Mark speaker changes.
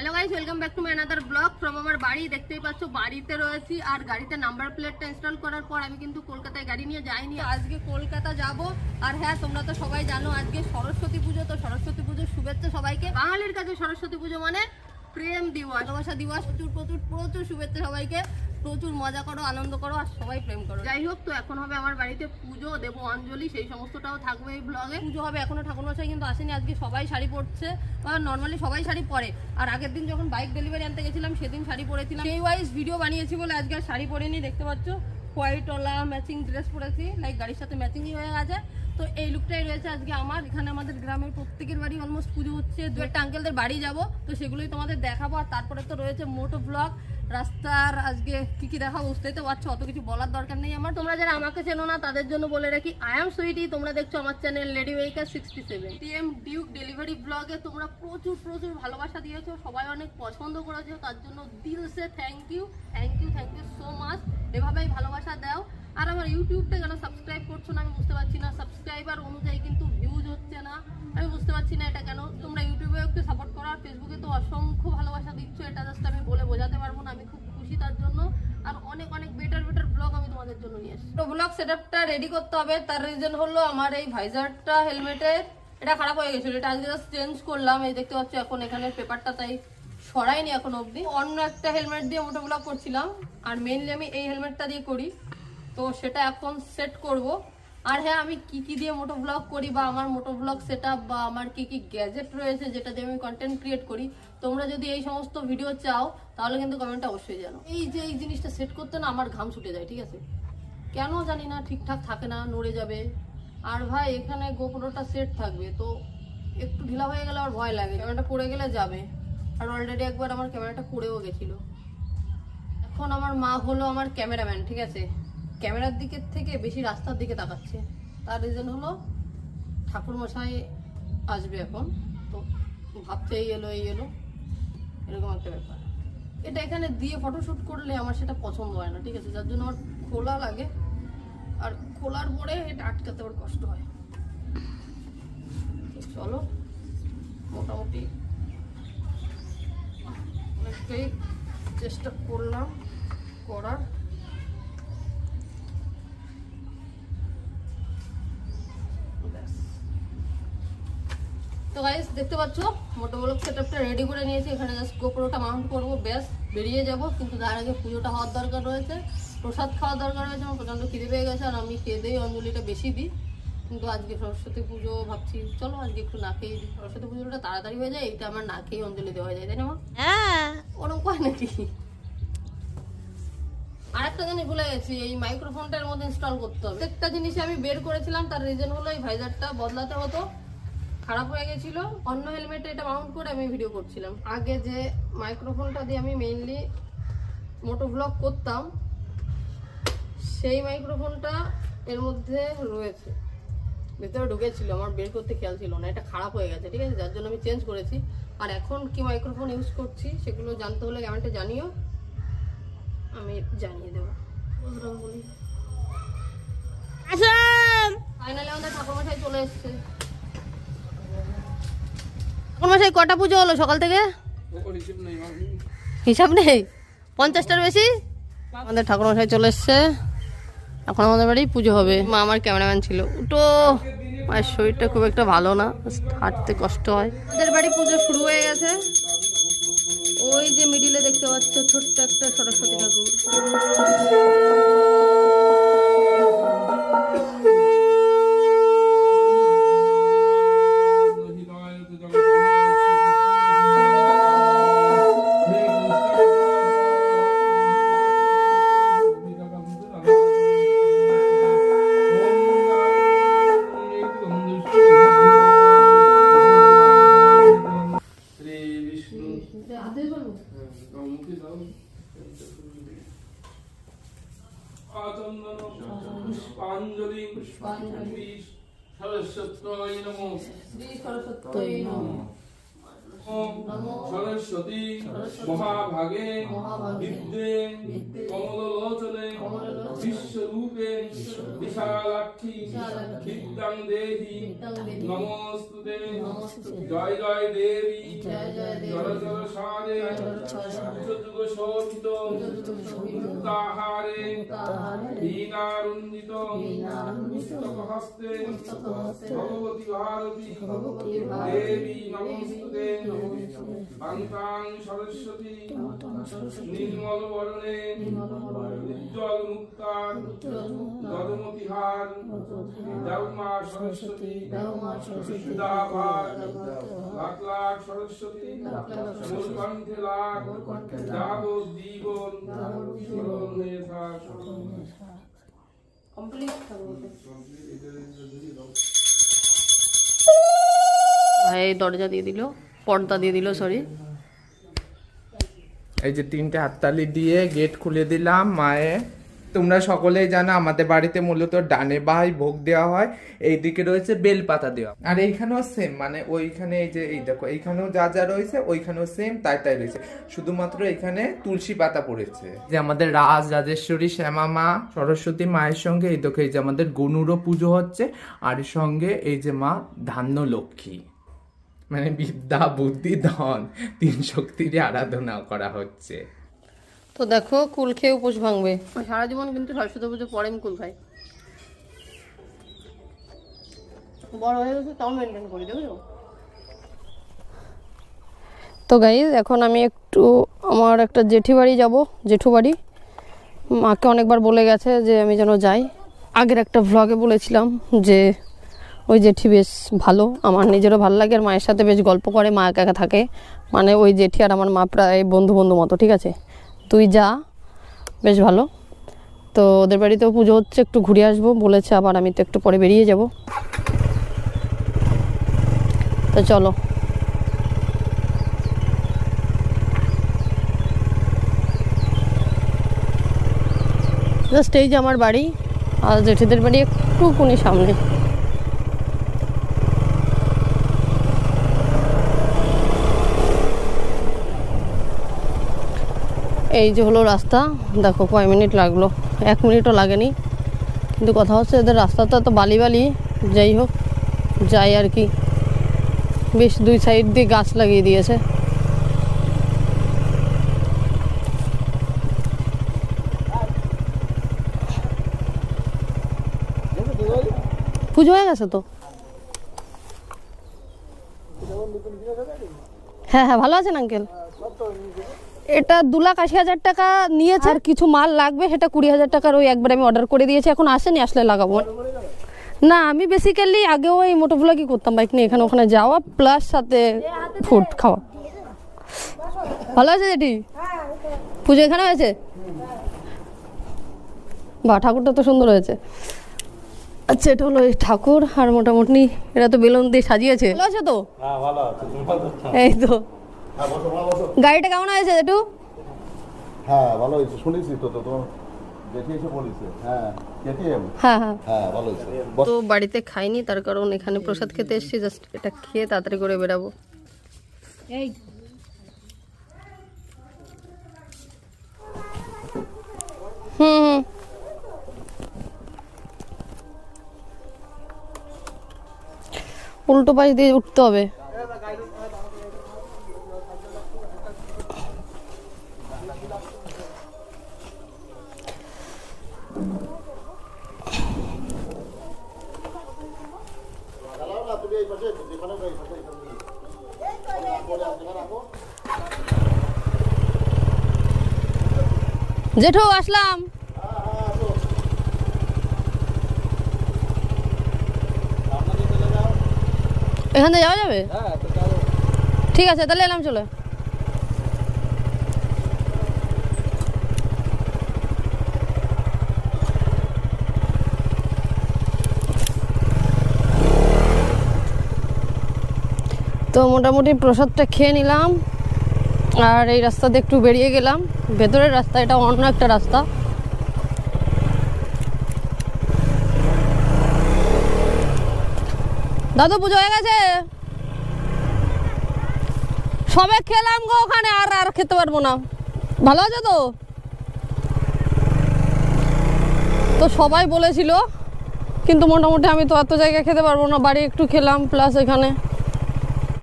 Speaker 1: Hello guys welcome back to my another blog from আমার বাড়ি, দেখতেই পাচ্ছ, বাড়িতে রয়েছি আর গাড়িতে নাম্বার প্লেটটা ইনস্টল করার পর আমি কিন্তু কলকাতায় গাড়ি নিয়ে যাইনি। আজকে কলকাতা যাব। আর হ্যাঁ তোমরা তো সবাই জানো, আজকে সরস্বতী পুজো, তো সরস্বতী পুজোর শুভেচ্ছা সবাইকে। বাঙালির কাছে সরস্বতী পুজো মানে প্রেম দিবস। ভালোবাসা দিবস, প্রচুর প্রচুর প্রচুর শুভেচ্ছা সবাইকে। প্রচুর মজা করো আনন্দ করো আর সবাই প্রেম করো। যাই হোক তো এখন হবে আমার বাড়িতে পুজো দেব অঞ্জলি সেই সমস্তটাও থাকবে এই ব্লগে পুজো হবে এখনও ঠাকুরমশাই কিন্তু আসেনি আজকে সবাই শাড়ি পরছে। বা নর্মালি সবাই শাড়ি পরে। আর আগের দিন যখন বাইক ডেলিভারি আনতে গেছিলাম সেদিন শাড়ি পরেছিলাম। সেই ওয়াইজ ভিডিও বানিয়েছি বলে আজকে আর শাড়ি পরিনি দেখতে পাচ্ছ? হোয়াইটওয়ালা ম্যাচিং ড্রেস পরেছি লাইক গাড়ির সাথে ম্যাচিংই হয়ে গেছে। তো এই লুকটাই রয়েছে আজকে আমার। এখানে আমাদের গ্রামের প্রত্যেকের বাড়ি অলমোস্ট পুজো হচ্ছে। দু একটা আঙ্কেলদের বাড়ি যাব তো সেগুলোই তোমাদের দেখাবো। আর তারপরে তো রয়েছে মোটো ব্লগ রাস্তার আজকে কি কি দেখা বুঝতেই তো পারছ অত কিছু বলার দরকার নেই আমার। তোমরা যারা আমাকে চেনো না তাদের জন্য বলে রাখি আই এম সুইটি তোমরা দেখছ আমার channel lady ওয়েকার sixty seven TM duke delivery ব্লগে তোমরা প্রচুর প্রচুর ভালোবাসা দিয়েছ সবাই অনেক পছন্দ করেছ তার জন্য দিল সে thank you thank you thank you so much এভাবেই ভালোবাসা দাও। আর আমার ইউটিউবটা কেন সাবস্ক্রাইব করছ না আমি বুঝতে পারছি না। সাবস্ক্রাইবার অনুযায়ী কিন্তু ভিউজ হচ্ছে না আমি বুঝতে পারছি না এটা কেন। তোমরা ইউটিউবে একটু সাপোর্ট করো আর ফেসবুকে তো অসংখ্য ভালোবাসা দিচ্ছ এটা ব্লগ আমি তোমাদের জন্য নিয়ে আসছি ব্লগ সেটআপটা রেডি করতে হবে। তার রিজন হলো আমার এই ভাইজারটা হেলমেটের এটা খারাপ হয়ে গেছিল। এটা আজকে চেঞ্জ করলাম। এই দেখতে পাচ্ছ, এখন এখানে পেপারটা তাই সরাইনি এখন অবধি। অন্য একটা হেলমেট দিয়ে মোটো ব্লগ করছিলাম। আর মেইনলি আমি এই হেলমেটটা দিয়ে করি। তো সেটা এখন সেট করব। আর হ্যাঁ আমি কি কি দিয়ে মোটো ব্লগ করি বা আমার মোটো ব্লগ সেট বা আমার কি কি গ্যাজেট রয়েছে যেটা দিয়ে আমি কন্টেন্ট ক্রিয়েট করি, তোমরা যদি এই সমস্ত ভিডিও চাও, তাহলে কিন্তু কমেন্টটা অবশ্যই জানো। এই যে এই জিনিসটা সেট করতে না আমার ঘাম ছুটে যায়, ঠিক আছে? কেন জানি না, ঠিকঠাক থাকে না, নড়ে যাবে। আর ভাই, এখানে গোপরোটা সেট থাকবে, তো একটু ঢিলা হয়ে গেলে আমার ভয় লাগে। ক্যামেরাটা পড়ে গেলে যাবে। আর অলরেডি একবার আমার ক্যামেরাটা পড়েও গেছিল। এখন আমার মা হলো আমার ক্যামেরাম্যান ঠিক আছে? ক্যামেরার দিকের থেকে বেশি রাস্তার দিকে তাকাচ্ছে। তার রিজন হলো ঠাকুরমশাই আসবে এখন। তো ভাবছে এই এলো এই এলো। এরকম একটা ব্যাপার। এটা এখানে দিয়ে ফটোশ্যুট করলে আমার সেটা পছন্দ হয় না, ঠিক আছে? যার জন্য আমার খোলা লাগে। আর খোলার পরে এটা আটকাতে আমার কষ্ট হয়। চলো, মোটামুটি অনেকটাই চেষ্টা করলাম করার। তো গাইস দেখতে পাচ্ছ? মোটোবলক সেটআপটা রেডি করে নিয়েছি। এখানে জাস্ট গোপরোটা মাউন্ট করব ব্যাস বেরিয়ে যাব। কিন্তু তার আগে পুজোটা হওয়ার দরকার রয়েছে। প্রসাদ খাওয়ার দরকার রয়েছে। আমার প্রচণ্ড খিদে পেয়ে গেছে আর আমি খেয়ে দিয়ে অঞ্জলিটা বেশি দিই। কিন্তু আজকে সরস্বতী পুজো ভাবছি চলো আজকে একটু না খেয়ে দিই। সরস্বতী পুজোটা তাড়াতাড়ি হয়ে যায় এইটা আমার না খেয়ে অঞ্জলি দেওয়া যায় তাই না মা? ওরকম কয় নাকি? আরেকটা জিনিস ভুলে গেছি এই মাইক্রোফোনটার মধ্যে ইনস্টল করতে হবে। একটা জিনিস আমি বের করেছিলাম তার রিজন হলো এই ভাইজারটা বদলাতে হতো। খারাপ হয়ে গেছিল। অন্য হেলমেটে এটা মাউন্ট করে আমি ভিডিও করছিলাম। আগে যে মাইক্রোফোনটা দিয়ে আমি মেইনলি মোটো ব্লগ করতাম সেই মাইক্রোফোনটা এর মধ্যে রয়েছে। ভেতরে ঢুকেছিল আমার বের করতে খেয়াল ছিল না। এটা খারাপ হয়ে গেছে ঠিক আছে? যার জন্য আমি চেঞ্জ করেছি। আর এখন কি মাইক্রোফোন ইউজ করছি সেগুলো জানতে হলে কমেন্টে জানিও। আমি জানিয়ে দেবো। ফাইনালি আমাদের ঠাকুরমশাই চলে এসছে। ঠাকুরমশাই কটা পুজো হলো সকাল থেকে? হিসাব নেই? পঞ্চাশটার বেশি? আমাদের ঠাকুরমশাই চলে এসছে। এখন আমাদের বাড়ি পুজো হবে। মা আমার ক্যামেরাম্যান ছিল। উটো মায়ের শরীরটা খুব একটা ভালো না। হাঁটতে কষ্ট হয়। আমাদের বাড়ি পুজো শুরু হয়ে গেছে। ওই যে মিডিলে দেখতে পাচ্ছ ছোট্ট একটা সরস্বতী ঠাকুর।
Speaker 2: নমঃ
Speaker 1: শ্রী সরস্বতী নমঃ
Speaker 2: সরস্বতী মহাভাগে বিদ্যে কমলোচনে বিশ্বরূপে বিশালাক্ষী বিদ্যাং দেহি নমস্তুতে জয় জয় দেবী জয় জয় মুক্তাহারে বীণারুঞ্জিত দেবী সরস্বতী নির্মল বরণে উজ্জ্বল মুক্তার দদমতি হার দেবমা সরস্বতী বিদ্যাভার লাখ লাখ সরস্বতী
Speaker 1: দরজা দিয়ে দিল, পর্দা দিয়ে দিল সরি
Speaker 3: এই যে তিনটে হাততালি দিয়ে গেট খুলে দিলাম, মায়ে। তোমরা সকলেই জানো আমাদের বাড়িতে মূলত ডানে বাই ভোগ দেওয়া হয়, এইদিকে রয়েছে বেলপাতা দেওয়া। আর এইখানেও সেম মানে ওইখানে এই যে, এই দেখো, এইখানেও যা যা রয়েছে, ওইখানেও সেম তাই তাই রয়েছে। শুধুমাত্র এখানে তুলসী পাতা পড়েছে। যে আমাদের রাজ, রাজেশ্বরী, শ্যামা মা, সরস্বতী মায়ের সঙ্গে, এই দেখো, এই যে আমাদের গনুরও পুজো হচ্ছে, আর সঙ্গে এই যে মা ধান্য লক্ষ্মী মানে বিদ্যা, বুদ্ধি, ধন, তিন শক্তির আরাধনা করা হচ্ছে।
Speaker 1: তো দেখো কুল খেয়ে উপোস ভাঙবে। সারা জীবন কিন্তু সরস্বতী পুজো পরে আমি কুল খাই। বড় হয়ে গেছে তাও মেনটেন করি তো গাইজ এখন আমি একটু আমার একটা জেঠি বাড়ি যাব জেঠু বাড়ি মাকে অনেকবার বলে গেছে যে আমি যেন যাই। আগের একটা ভ্লগে বলেছিলাম যে ওই জেঠি বেশ ভালো আমার নিজেরও ভালো লাগে আর মায়ের সাথে বেশ গল্প করে মা একা একা থাকে। মানে ওই জেঠি আর আমার মা প্রায় বন্ধু বন্ধু মতো ঠিক আছে? তুই যা, বেশ ভালো। তো ওদের বাড়িতেও পুজো হচ্ছে, একটু ঘুরে আসব বলেছে আবার, আমি তো একটু পরে বেরিয়ে যাব। তো চলো। জাস্ট এই যে আমার বাড়ি, আর জেঠিদের বাড়ি একটুকুনি সামনে। এই যে হলো রাস্তা, দেখো কয় মিনিট লাগল, এক মিনিটও লাগেনি। কিন্তু কথা হচ্ছে এদের রাস্তাটা তো বালি বালি যাই হোক, যাই আর কি। বেশ দুই সাইড দিয়ে গাছ লাগিয়ে দিয়েছে। পুজো হয়ে গেছে তো? হ্যাঁ হ্যাঁ ভালো আছেন, আঙ্কেল? এটা দু লাখ আশি হাজার টাকা নিয়েছে। আর কিছু মাল লাগবে সেটা কুড়ি হাজার টাকার ওই একবার আমি অর্ডার করে দিয়েছি। এখন আসেনি আসলে লাগাবো। না আমি বেসিক্যালি আগেও এই মোটোভ্লগই করতাম বাইক নিয়ে এখানে ওখানে যাওয়া প্লাস সাথে ফুড খাওয়া। ভালো আছে যেটি পুজো এখানে হয়েছে? বা ঠাকুরটা তো সুন্দর হয়েছে। আচ্ছা এটা হলো এই ঠাকুর আর মোটামুটি এরা তো বেলুন দিয়ে সাজিয়েছে। ভালো আছে তো?
Speaker 4: হ্যাঁ ভালো আছে তুমি ভালো আছো?
Speaker 1: এই তো। গাড়িটা কেমন হয়েছে একটু
Speaker 4: হ্যাঁ ভালো হয়েছে। শুনেছি তো তোমার হ্যাঁ কেটিএম
Speaker 1: হ্যাঁ হ্যাঁ।
Speaker 4: হ্যাঁ ভালো হয়েছে।
Speaker 1: তো বাড়িতে খাইনি তার কারণ এখানে প্রসাদ খেতে এসেছি জাস্ট এটা খেয়ে তাড়াতাড়ি করে বেরাবো। এই। হুম হুম। উল্টো পাশ দিয়ে উঠতে হবে। জেঠু আসলাম। এখান থেকে যাওয়া যাবে। ঠিক আছে তাহলে এলাম চলে। তো মোটামুটি প্রসাদটা খেয়ে নিলাম। আর এই রাস্তা দিয়ে একটু বেরিয়ে গেলাম। ভেতরের রাস্তা, এটা অন্য একটা রাস্তা। দাদু, পুজো হয়ে গেছে? সবে খেলাম গো ওখানে, আর আর খেতে পারব না। ভালো আছে তো? তো সবাই বলেছিল, কিন্তু মোটামুটি আমি তো এত জায়গায় খেতে পারব না। বাড়ি একটু খেলাম প্লাস এখানে